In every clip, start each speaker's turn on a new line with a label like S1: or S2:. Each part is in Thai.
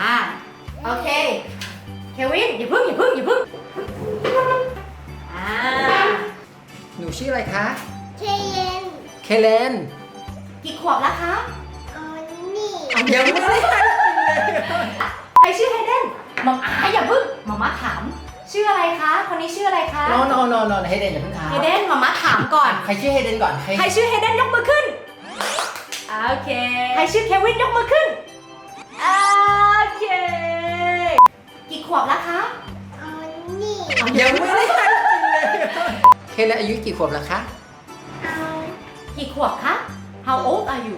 S1: อ่าโอเค เควินอย่าพึ่งอย่าพึ่งอย่าพึ่งอ่า
S2: หนูชื่ออะไรคะ
S3: เทเย็น
S2: เคเลน
S1: กี่ขวบแล้วคะ
S3: เอานี่
S2: ยังไม่ได้ให้กินเลย
S1: ใครชื่อไฮเดนมอมอาอย่าพึ่งมอมมาถาม ชื่ออะไรคะ คนนี้ชื่ออะไรคะ
S2: นอนนอนนอนนอนเฮเดนอย่าเพิ่งถาม
S1: ไฮเดนมอมมาถามก่อน
S2: ใครชื่อเฮเดนก่อน ใคร
S1: ใครชื่อไฮเดนยกมือขึ้น โอเค ใครชื่อเควินยกมือขึ้น โอเค กี่ขวบแล้วคะ
S3: เอานี่
S2: ยังไม่ได้ให้กินเลยเคเลนอายุกี่ขวบแล้วคะ
S3: เอา
S1: กี่ขวบคะ How old are you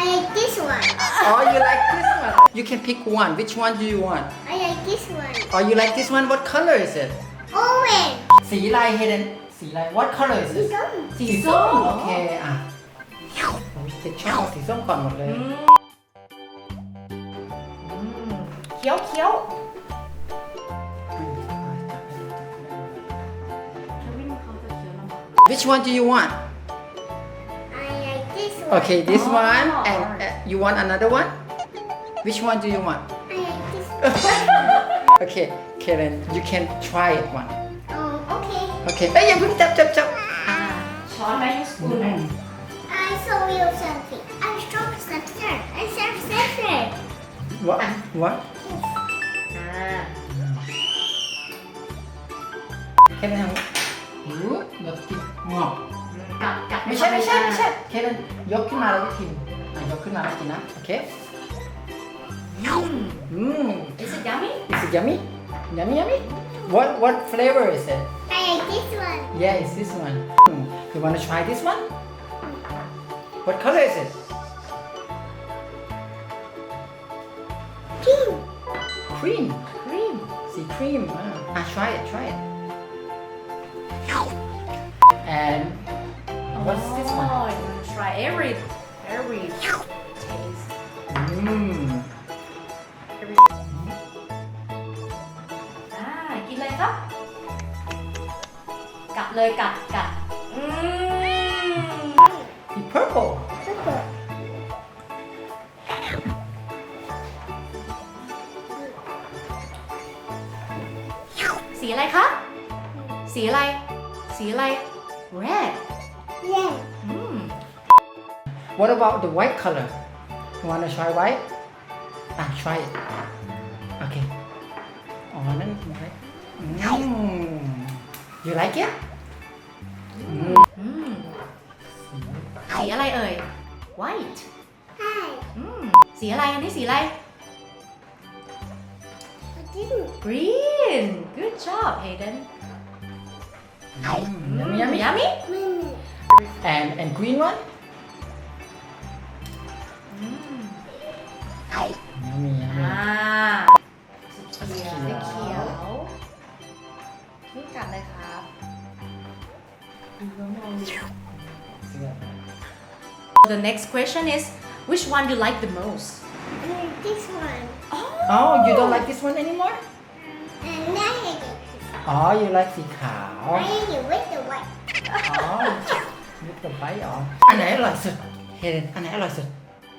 S3: I like this one
S2: Oh you like this one You can pick one Which one do you want
S3: I like this one
S2: Oh you like this one What color is it
S3: orange
S2: สีอะไรเฮเดนสีอะไร What color is
S3: สี
S2: it
S3: ส้ม
S1: สีส้ม
S2: โอเคอะ โอ้ยจะชอบสีส้มก่อนหมดเลย
S1: อืมอืมเคี้ยวเคี้ยวเควินเขาจะเคี้ยวลำบาก
S2: Which one do you want
S3: I like this one
S2: Okay this
S1: Oh.
S2: one and uh, you want another one Which one do you want
S3: I like this one
S2: Okay Karen you can try it one
S3: oh okay
S2: Okay เอ้ยอย่าเพิ่งจับจับจับ
S1: อ่าช้อนไหมสปูนไหม
S3: I saw you something I saw something I saw something
S2: What What
S1: อ่า
S2: แค่นั้นทำรู้เรากินงอก
S1: กัดกัด
S2: ไม่ใช่ไม่ใช่ไม่ใช่แค่นั้นยกขึ้นมาแล้วก็กินอ่ะยกขึ้นมาแล้วกินนะ โอเค
S1: อืม
S2: อืม
S1: Is it yummy
S2: Is it yummy yummy yummy What what flavor is it
S3: I like this one
S2: Yeah it's this one Hmm, You wanna try this one What color is it
S3: pink
S2: Cream
S1: cream
S2: สีครีมอะอะ try it try it and what's this one
S1: Oh you wanna try every every taste
S2: อืม
S1: every อ่ากินเลยครับ กัดเลยกัดกัด
S2: สี
S1: อะไร red
S3: yeah
S1: อืม
S2: What about the white color You wanna try white อะ try it โอเคอ๋อนั่น white อืม You like it อืม
S1: อืมสีอะไรเอ่ย white
S3: hi
S1: อืมสีอะไรอันนี้สีอะไร
S3: what is it
S1: green good job Hayden
S2: อืม yummy yummy
S1: yummy
S3: Mimi
S2: and and green one
S1: อืม
S2: yummy yummy
S1: อ่าสีเขียวสีเขียวนี่กัดเลยครับ The next question is which one you like the most
S3: I like this one
S2: Oh you don't like this one anymore
S3: and I like This
S2: อ๋อ you like สีขาว
S3: I like it with the white
S2: อ๋อ with the white อ๋ออันไหนอร่อยสุด เฮเลน อันไหนอร่อยสุด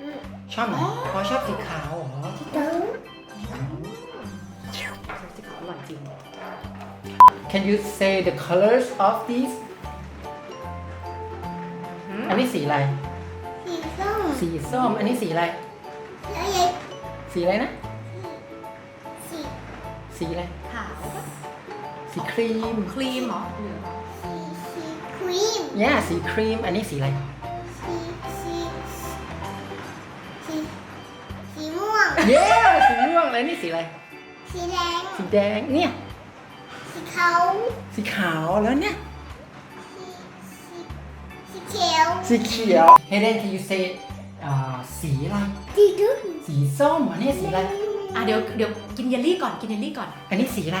S3: อืม
S2: ชอบไหนอ๋อชอบสีขาวเหรอ
S3: don't
S1: สีขาวอร่อยจริง
S2: Can you say the colors of these อันนี้สีอะไร
S3: สีส้ม
S2: สีส้ม อันนี้สีอะไร
S3: I like
S2: สีอะไรนะ
S3: สี
S2: สีอะไร
S1: ขาว
S2: สีครีม
S1: ครีมเหรอเหลือง
S3: สีสีครีม
S2: เนี่ยสีครีม อันนี้สีอะไร
S3: สีสีสีสีม่วง
S2: เย้สีม่วงแล้วนี่สีอะไร
S3: สีแดง
S2: สีแดง เนี่ย
S3: สีขาว
S2: สีขาวแล้วเนี่ย
S3: สีสีสีเขียว
S2: สีเขียว Hayden can you say อ่าสีอะไร
S3: สีดุน
S2: สีส้ม อันนี้สีอะไร
S1: อะเดี๋ยวเดี๋ยวกินเยลลี่ก่อน กินเยลลี่ก่อน
S2: อันนี้สีอะไร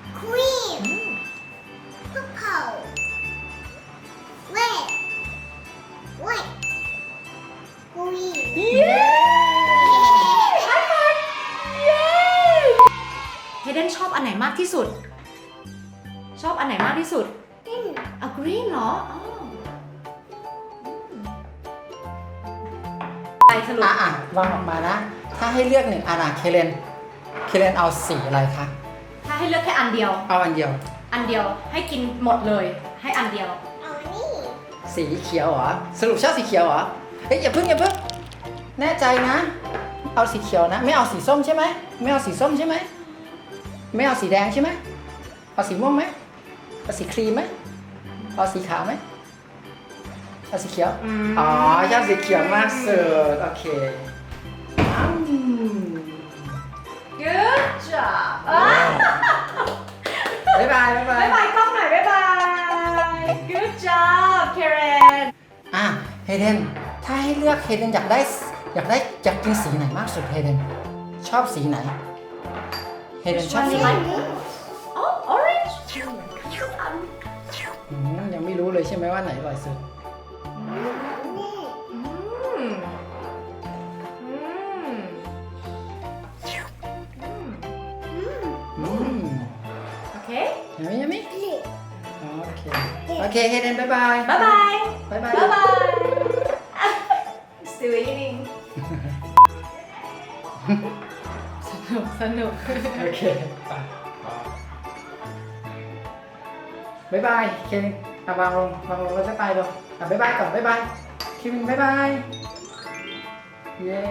S1: ที่สุด ชอบอันไหนมากที่สุด
S3: Green.
S1: อะกรีนเหรออ๋อไปสรุป
S2: อะอะวางออกมานะ ถ้าให้เลือกหนึ่งอันอะเคเลนเคเลนเอาสีอะไรคะ
S1: ถ้าให้เลือกแค่อันเดียว
S2: เอาอันเดียว
S1: อันเดียวให้กินหมดเลย ให้อันเดียว
S3: Oh,
S2: สีเขียวเหรอ สรุปชอบสีเขียวเหรอ เฮ้ยอย่าเพิ่งอย่าเพิ่งแน่ใจนะ เอาสีเขียวนะ ไม่เอาสีส้มใช่ไหม ไม่เอาสีส้มใช่ไหม ไม่เอาสีแดงใช่ไหมเอาสีม่วงไหมเอาสีครีมไหมเอาสีขาวไหมเอาสีเขียว
S1: อืม
S2: อ๋อชอบสีเขียวมากสุดโอเคอืม
S1: Good job อะ
S2: บ๊ายบายบ๊ายบาย
S1: บ๊ายบายกล้องหน่อยบ๊ายบาย Good job Karen
S2: อะเฮเดน ถ้าให้เลือกเฮเดนอยากได้อยากได้อยากกินสีไหนมากสุดเฮเดน ชอบสีไหน เฮเดนชอบสีไหน
S1: Oh orange
S2: อืมยังไม่รู้เลยใช่ไหมว่าไหนอร่อยสุด
S1: อืมอืมอืม
S2: อืม
S1: โอเค
S2: ยังไม่ยังไม่
S3: Blue.
S2: โอเค โอเค เฮเดนบ๊ายบาย
S1: บ๊ายบาย
S2: บ๊ายบาย
S1: บ๊ายบาย Still eating สนุก
S2: โอเคไปบ๊ายบายเคนอะวางลงวางลงแล้วบ๊ายบายลงอะบ๊ายบายก่อนบ๊ายบายคิมบ๊ายบาย เย้